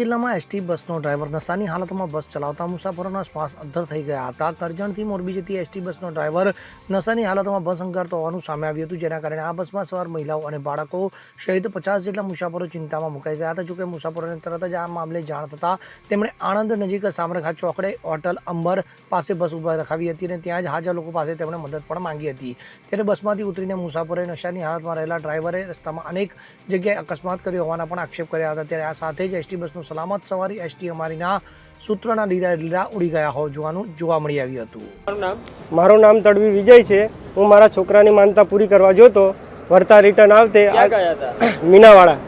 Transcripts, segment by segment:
જિલ્લામાં એસટી બસનો ડ્રાઈવર નશાની હાલતમાં બસ ચલાવતા મુસાફરોના શ્વાસ અદ્ધર થઈ ગયા હતા. કરજણથી મોરબી જતી એસટી બસનો ડ્રાઈવર નશાની હાલતમાં બસ અંગારતો હોવાનું સામે આવ્યું હતું, જેના કારણે આ બસમાં સવાર મહિલાઓ અને બાળકો સહિત પચાસ જેટલા મુસાફરો ચિંતામાં મુકાઈ ગયા હતા. જોકે મુસાફરોને તરત જ આ મામલે જાણ થતાં તેમણે આણંદ નજીક સામરખા ચોકડે હોટલ અંબર પાસે બસ ઊભા રખાવી હતી અને ત્યાં જ હાજર લોકો પાસે તેમણે મદદ પણ માંગી હતી. ત્યારે બસમાંથી ઉતરીને મુસાફરોએ નશાની હાલતમાં રહેલા ડ્રાઈવરે રસ્તામાં અનેક જગ્યાએ અકસ્માત કર્યો હોવાના પણ આક્ષેપ કર્યા હતા. ત્યારે આ સાથે જ એસટી બસનું સલામત સવારી એસટી અમારીના સૂત્રના લીરા લીરા ઉડી ગયા હોવા જોવાનું જોવા મળી આવ્યું હતું. મારું નામ? તડવી વિજય છે. હું મારા છોકરાની માનતા પૂરી કરવા જોતો વળતા રિટર્ન આવતે મીનાવાળા મીનાવાળાથી મીનાવાડા.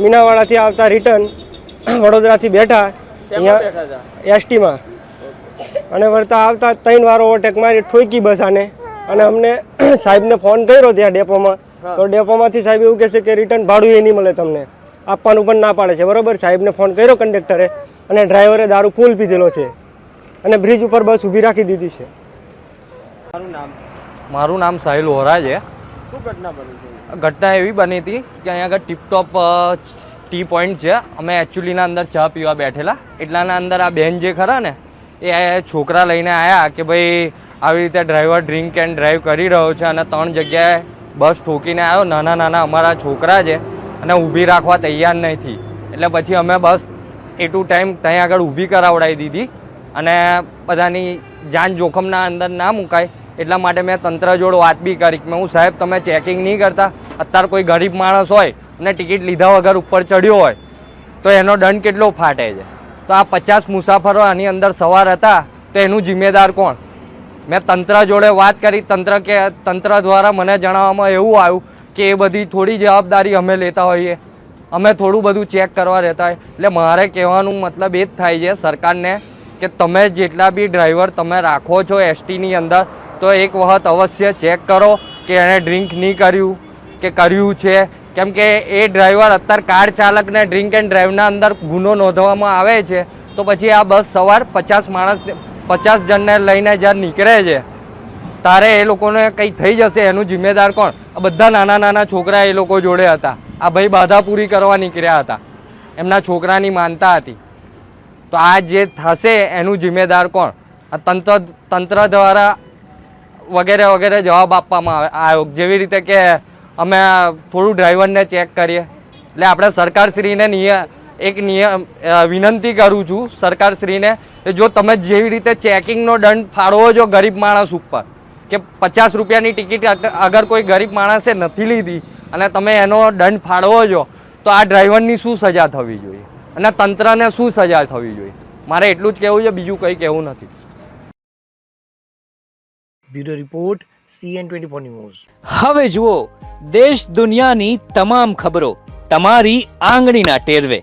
મીનાવાડાથી આવતા રિટર્ન વડોદરાથી બેઠા. અહીંયા એસટીમાં. અને વળતા આવતા ત્રણ વાર ઓવરટેક મારી ઠોકી બસ આને અને અમને સાહેબને ફોન કર્યો ત્યાં ડેપોમાં. તો ડેપોમાંથી સાહેબ એવું કહેશે કે રિટર્ન ભાડું એ નહીં મળે તમને. આપવાનું પણ ના પાડે છે. બરોબર? સાહેબને ફોન કર્યો કંડક્ટરે અને ડ્રાઈવરે દારૂ ફૂલ પીધેલો છે. અને બ્રિજ ઉપર બસ ઊભી રાખી દીધી છે. મારું નામ? મારું નામ સાહિલ વોરા છે. શું ઘટના બની છે? ઘટના એવી બની હતી કે અહીંયા આગળ ટીપટોપ ટી પોઈન્ટ છે. અમે એકચ્યુઅલીના અંદર ચા પીવા બેઠેલા. એટલાના અંદર આ બેન જે ખરા ને એ છોકરા લઈને આવ્યા કે ભાઈ આવી રીતે ડ્રાઈવર ડ્રિંક એન્ડ ડ્રાઈવ કરી રહ્યો છે અને ત્રણ જગ્યાએ બસ ઠોકીને આવ્યો નાના નાના અમારા છોકરા છે. અને ઊભી રાખવા તૈયાર નથી એટલે પછી અમે બસ એ ટુ ટાઈમ ત્યાં આગળ ઊભી કરાવડાવી દીધી અને બધાની જાન જોખમના અંદર ના મુકાય એટલા માટે મેં તંત્ર જોડે વાત બી કરી મેં હું સાહેબ તમે ચેકિંગ નહીં કરતા, અત્યારે કોઈ ગરીબ માણસ હોય અને ટિકિટ લીધા વગર ઉપર ચડ્યો હોય, તો એનો દંડ કેટલો ફાટે છે? તો આ પચાસ મુસાફરો આની અંદર સવાર હતા, તો એનું જિમ્મેદાર કોણ? મેં તંત્ર જોડે વાત કરી, તંત્ર કે, તંત્ર દ્વારા મને જણાવવામાં એવું આવ્યું કે એ બધી થોડી જવાબદારી અમે લેતા હોઈએ. અમે થોડું બધું ચેક કરવા રહેતા હોય. એટલે મારે કહેવાનું મતલબ એ જ થાય છે સરકારને કે તમે જેટલા બી ડ્રાઈવર તમે રાખો છો એસટીની અંદર, તો એક વખત અવશ્ય ચેક કરો કે એણે ડ્રિંક નહીં કર્યું, કે કર્યું છે. કેમ કે એ ડ્રાઈવર અત્યારે કાર ચાલકને ડ્રિંક એન્ડ ડ્રાઈવના અંદર ગુનો નોંધવામાં આવે છે. તો પછી આ બસ સવાર પચાસ માણસ, પચાસ જણને લઈને જ્યારે નીકળે છે તારે એ લોકોને કંઈ થઈ જશે, એનું જિમ્મેદાર કોણ? આ બધા નાના નાના છોકરા એ લોકો જોડે હતા. આ ભાઈ બાધા પૂરી કરવા નીકળ્યા હતા. એમના છોકરાની માનતા હતી. તો આ જે થશે, એનું જિમ્મેદાર કોણ? આ તંત્ર તંત્ર દ્વારા વગેરે વગેરે જવાબ આપવામાં આવે, આવ્યો. જેવી રીતે કે અમે થોડું ડ્રાઈવરને ચેક કરીએ. એટલે આપણે સરકારશ્રીને નિય, એક નિયમ વિનંતી કરું છું સરકારશ્રીને જો તમે જેવી રીતે ચેકિંગનો દંડ ફાળવો છો ગરીબ માણસ ઉપર કે પચાસ રૂપિયાની ટિકિટ અગર કોઈ ગરીબ માણસે નથી લીધી અને તમે એનો દંડ ફાળવો છો તો આ ડ્રાઈવરની શું સજા થવી જોઈએ? અને તંત્રને શું સજા થવી જોઈએ? મારે એટલું જ કહેવું છે બીજું કંઈ કહેવું નથી. Bureau report CN twenty four news. હવે જુઓ દેશ દુનિયાની તમામ ખબરો તમારી આંગળીના ટેરવે.